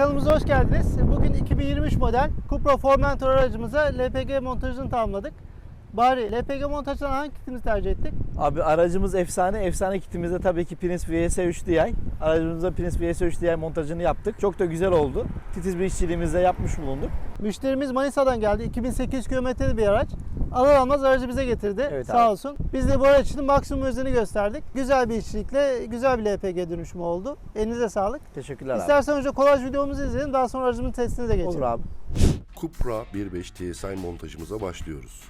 kanalımıza hoş geldiniz. Bugün 2023 model Cupra Formentor aracımıza LPG montajını tamamladık. Bari LPG montajından hangi kitimizi tercih ettik? Abi aracımız efsane. Efsane kitimizde tabii ki Prince VS3 Di. Aracımızda Prince VS3 Di montajını yaptık. Çok da güzel oldu. Titiz bir işçiliğimizde yapmış bulunduk. Müşterimiz Manisa'dan geldi. 2800 kilometreli bir araç. Alır almaz aracı bize getirdi. Evet Sağ abi. olsun. Biz de bu araç için maksimum özeni gösterdik. Güzel bir işçilikle güzel bir LPG dönüşümü oldu. Elinize sağlık. Teşekkürler abi. İstersen önce kolaj videomuzu izleyelim. Daha sonra aracımın testine de geçelim. Olur abi. Cupra 1.5 TSI montajımıza başlıyoruz.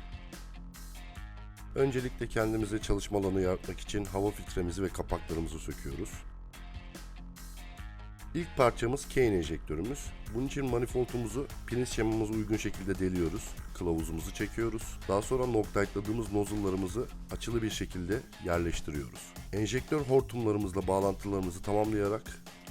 Öncelikle kendimize çalışma alanı yaratmak için hava filtremizi ve kapaklarımızı söküyoruz. İlk parçamız Kane enjektörümüz. Bunun için manifoldumuzu piniz şemamıza uygun şekilde deliyoruz. Kılavuzumuzu çekiyoruz. Daha sonra noktaykladığımız nozullarımızı açılı bir şekilde yerleştiriyoruz. Enjektör hortumlarımızla bağlantılarımızı tamamlayarak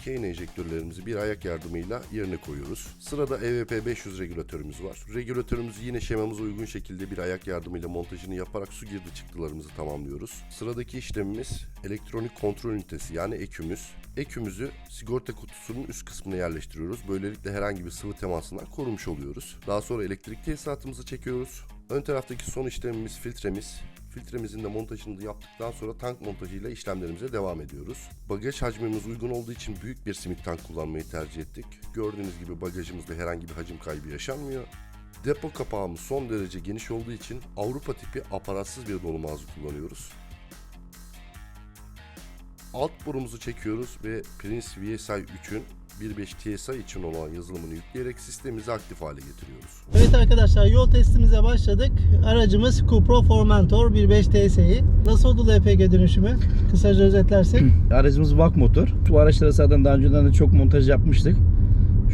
Kane enjektörlerimizi bir ayak yardımıyla yerine koyuyoruz. Sırada EVP 500 regülatörümüz var. Regülatörümüzü yine şemamıza uygun şekilde bir ayak yardımıyla montajını yaparak su girdi çıktılarımızı tamamlıyoruz. Sıradaki işlemimiz elektronik kontrol ünitesi yani ekümüz. Ekümüzü sigorta kutusunun üst kısmına yerleştiriyoruz. Böylelikle herhangi bir sıvı temasından korumuş oluyoruz. Daha sonra elektrik tesisatımızı çekiyoruz. Ön taraftaki son işlemimiz filtremiz. Filtremizin de montajını da yaptıktan sonra tank montajıyla işlemlerimize devam ediyoruz. Bagaj hacmimiz uygun olduğu için büyük bir simit tank kullanmayı tercih ettik. Gördüğünüz gibi bagajımızda herhangi bir hacim kaybı yaşanmıyor. Depo kapağımız son derece geniş olduğu için Avrupa tipi aparatsız bir dolum ağzı kullanıyoruz. Alt borumuzu çekiyoruz ve Prince VSI 3'ün 1.5 TSI için olan yazılımını yükleyerek sistemimizi aktif hale getiriyoruz. Evet arkadaşlar yol testimize başladık. Aracımız Cupra Formentor 1.5 TSI. Nasıl oldu LPG dönüşümü? Kısaca özetlersek. Aracımız VAK motor. Bu araçlara zaten daha önceden de çok montaj yapmıştık.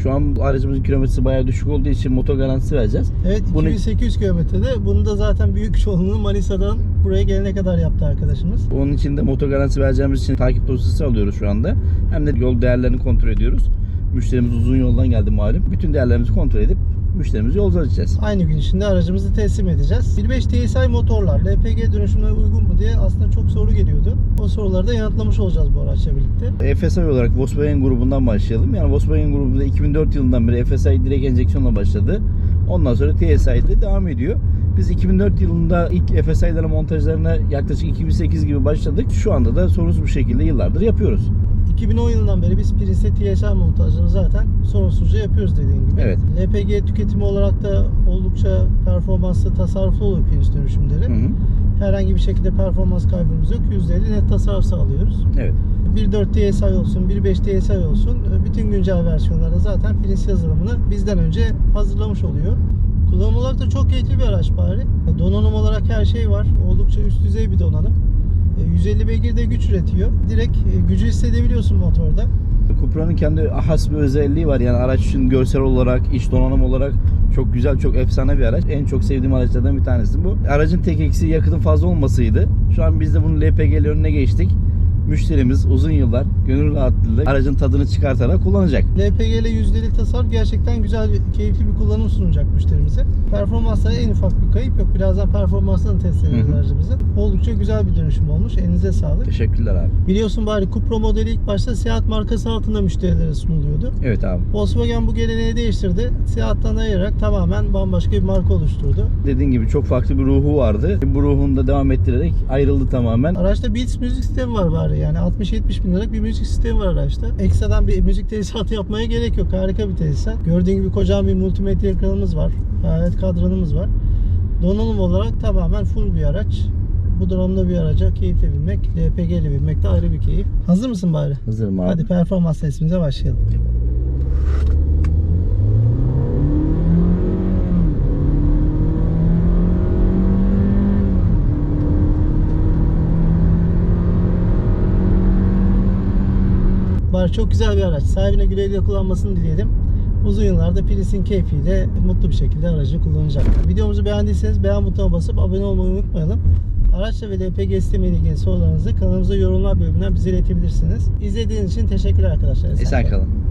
Şu an aracımızın kilometresi bayağı düşük olduğu için motor garantisi vereceğiz. Evet Bunu- 2800 kilometrede. Bunu da zaten büyük çoğunluğu Manisa'dan buraya gelene kadar yaptı arkadaşımız. Onun için de motor garantisi vereceğimiz için takip dosyası alıyoruz şu anda. Hem de yol değerlerini kontrol ediyoruz. Müşterimiz uzun yoldan geldi malum. Bütün değerlerimizi kontrol edip müşterimizi yolcu edeceğiz. Aynı gün içinde aracımızı teslim edeceğiz. 1.5 TSI motorlar LPG dönüşümüne uygun mu diye aslında çok soru geliyordu. O soruları da yanıtlamış olacağız bu araçla birlikte. FSI olarak Volkswagen grubundan başlayalım. Yani Volkswagen grubunda 2004 yılından beri FSI direkt enjeksiyonla başladı. Ondan sonra TSI'de devam ediyor. Biz 2004 yılında ilk FSI'lerin montajlarına yaklaşık 2008 gibi başladık. Şu anda da sorunsuz bir şekilde yıllardır yapıyoruz. 2010 yılından beri biz Prince TSI montajını zaten sorunsuzca yapıyoruz dediğin gibi. Evet. LPG tüketimi olarak da oldukça performanslı, tasarruflu oluyor Prince dönüşümleri. Hı hı. Herhangi bir şekilde performans kaybımız yok. %50 net tasarruf sağlıyoruz. Evet. 1.4 TSI olsun, 1.5 TSI olsun bütün güncel versiyonlarda zaten Prince yazılımını bizden önce hazırlamış oluyor. Kullanım olarak da çok keyifli bir araç bari. Donanım olarak her şey var. Oldukça üst düzey bir donanım. E, 150 beygir de güç üretiyor. Direkt e, gücü hissedebiliyorsun motorda. Cupra'nın kendi has bir özelliği var. Yani araç için görsel olarak, iç donanım olarak çok güzel, çok efsane bir araç. En çok sevdiğim araçlardan bir tanesi bu. Aracın tek eksiği yakıtın fazla olmasıydı. Şu an biz de bunun LPG'li önüne geçtik. Müşterimiz uzun yıllar gönül rahatlığıyla aracın tadını çıkartarak kullanacak. LPG ile %50 tasarruf gerçekten güzel, keyifli bir kullanım sunacak müşterimize. Performanslara en ufak bir kayıp yok. Birazdan performanslarını test edeceğiz aracımızın. Oldukça güzel bir dönüşüm olmuş. Elinize sağlık. Teşekkürler abi. Biliyorsun bari Cupra modeli ilk başta Seat markası altında müşterilere sunuluyordu. Evet abi. Volkswagen bu geleneği değiştirdi. Seat'tan ayırarak tamamen bambaşka bir marka oluşturdu. Dediğin gibi çok farklı bir ruhu vardı. Bu ruhunu da devam ettirerek ayrıldı tamamen. Araçta Beats müzik sistemi var bari yani 60-70 bin liralık bir müzik sistemi var araçta. Ekstradan bir müzik tesisatı yapmaya gerek yok. Harika bir tesisat. Gördüğün gibi kocaman bir multimedya ekranımız var. Gayet kadranımız var. Donanım olarak tamamen full bir araç. Bu donanımda bir araca keyifle binmek, LPG ile binmek de ayrı bir keyif. Hazır mısın bari? Hazırım abi. Hadi performans testimize başlayalım. Var çok güzel bir araç. Sahibine güle güle kullanmasını dileyelim. Uzun yıllarda Prius'in keyfiyle mutlu bir şekilde aracı kullanacak. Videomuzu beğendiyseniz beğen butonuna basıp abone olmayı unutmayalım. Araçla ve LPG sistemi ile ilgili sorularınızı kanalımıza yorumlar bölümünden bize iletebilirsiniz. İzlediğiniz için teşekkürler arkadaşlar. Esen kalın.